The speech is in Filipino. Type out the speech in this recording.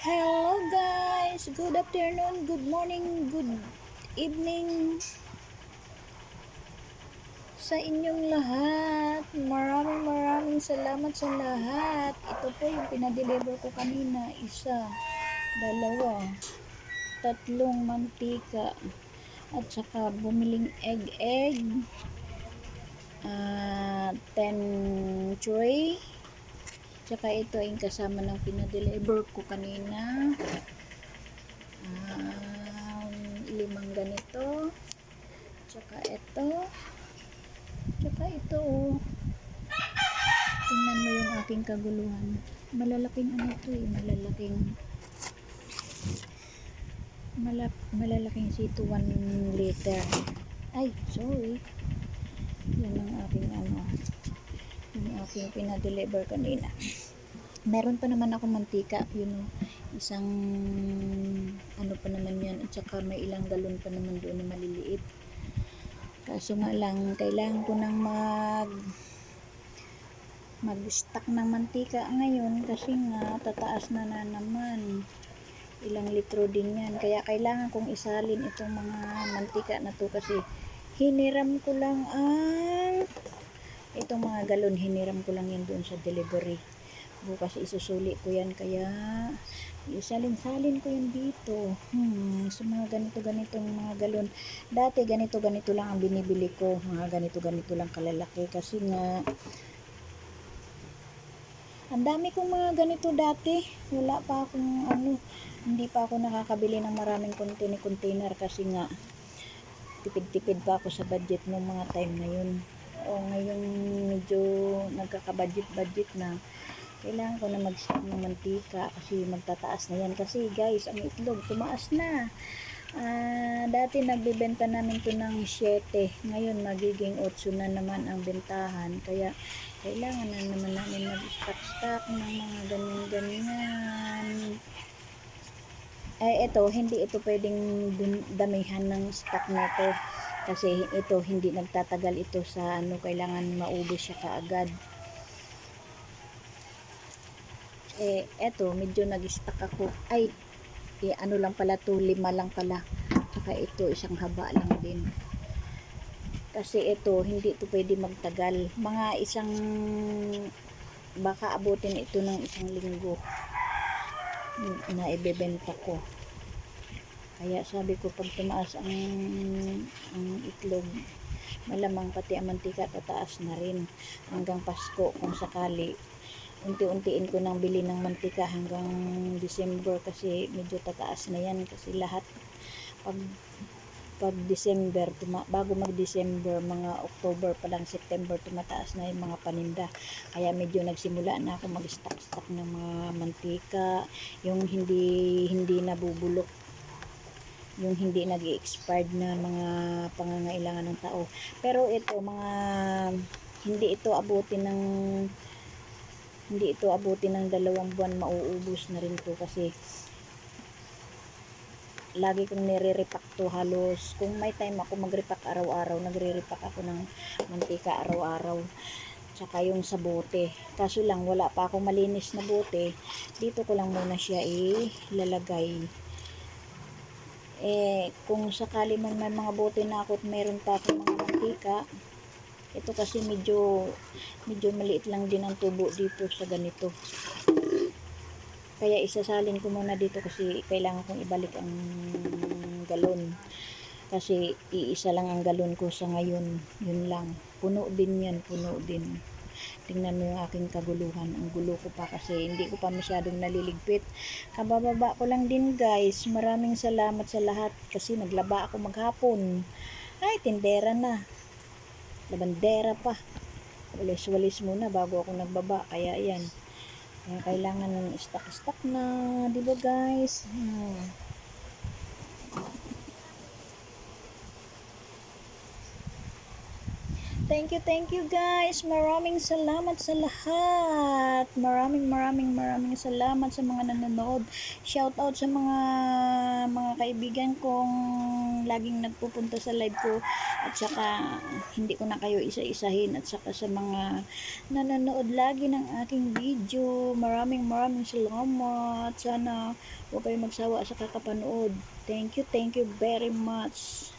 Hello guys! Good afternoon, good morning, good evening sa inyong lahat. Maraming maraming salamat sa lahat. Ito po yung pinadeliver ko kanina. Isa, dalawa, tatlong mantika at saka bumiling egg-egg ah 10 tray Tsaka ito ay kasama ng pinadeliver ko kanina. Um, limang ganito. Tsaka ito. Tsaka ito. oh. Tingnan mo yung aking kaguluhan. Malalaking ano to eh. Malalaking malap, malalaking sito 1 liter. Ay, sorry. Yan ang aking ano yung aking pinadeliver kanina. Meron pa naman ako mantika, yun know, isang ano pa naman yan at saka may ilang galon pa naman doon na maliliit. Kaso nga lang, kailangan ko nang mag mag-stock ng mantika ngayon kasi nga tataas na na naman. Ilang litro din yan. Kaya kailangan kong isalin itong mga mantika na to kasi hiniram ko lang ang itong mga galon hiniram ko lang yan doon sa delivery bukas isusuli ko yan kaya isalin-salin ko yan dito. Hmm, sa mga ganito ganitong mga galon. Dati ganito ganito lang ang binibili ko. Mga ganito ganito lang kalalaki kasi nga ang dami kong mga ganito dati. Wala pa akong ano hindi pa ako nakakabili ng maraming container kasi nga tipid-tipid pa ako sa budget ng mga time na yun. O ngayon medyo nagkaka-budget-budget na kailangan ko na mag-stock ng mantika kasi magtataas na yan. Kasi guys ang itlog tumaas na. Ah, dati nagbebenta namin to ng 7 ngayon magiging 8 na naman ang bentahan. Kaya kailangan na naman namin mag-stock-stock ng mga ganyan-ganyan. Ay ito hindi ito pwedeng damihan ng stock nito kasi ito hindi nagtatagal ito sa ano kailangan maubos siya kaagad eh eto medyo nag-stock ako. Ay eh, ano lang pala to lima lang pala. Saka ito isang haba lang din. Kasi ito hindi to pwede magtagal. Mga isang baka abutin ito ng isang linggo. Na ibebenta ko. Kaya sabi ko pag tumaas ang, ang itlog malamang pati ang mantika tataas na rin. Hanggang Pasko kung sakali unti-untiin ko nang bili ng mantika hanggang December kasi medyo tataas na yan kasi lahat pag pag December tuma, bago mag December mga October pa lang September tumataas na yung mga paninda. Kaya medyo nagsimula na ako mag stock stock ng mga mantika yung hindi hindi nabubulok yung hindi nag expired na mga pangangailangan ng tao. Pero ito mga hindi ito abutin ng hindi ito abutin ng dalawang buwan mauubos na rin to kasi lagi kong nire-repack to halos. Kung may time ako mag-repack araw-araw nagre-repack ako ng mantika araw-araw. Tsaka yung sa bote. Kaso lang wala pa akong malinis na bote. Dito ko lang muna siya ilalagay. Eh kung sakali man may mga bote na ako at meron pa akong mga mantika ito kasi medyo medyo maliit lang din ang tubo dito sa ganito. Kaya isasalin ko muna dito kasi kailangan kong ibalik ang galon. Kasi iisa lang ang galon ko sa ngayon. Yun lang. Puno din yan puno din. Tingnan mo yung aking kaguluhan. Ang gulo ko pa kasi hindi ko pa masyadong naliligpit. Kabababa ko lang din guys. Maraming salamat sa lahat kasi naglaba ako maghapon. Ay tindera na labandera pa walis-walis muna bago ako nagbaba kaya yan kaya kailangan ng stock-stock na di ba guys hmm. Thank you, thank you guys. Maraming salamat sa lahat. Maraming maraming maraming salamat sa mga nanonood. Shout out sa mga mga kaibigan kong laging nagpupunta sa live ko at saka hindi ko na kayo isa-isahin at saka sa mga nanonood lagi ng aking video. Maraming maraming salamat. Sana huwag kayong magsawa sa kakapanood. Thank you, thank you very much.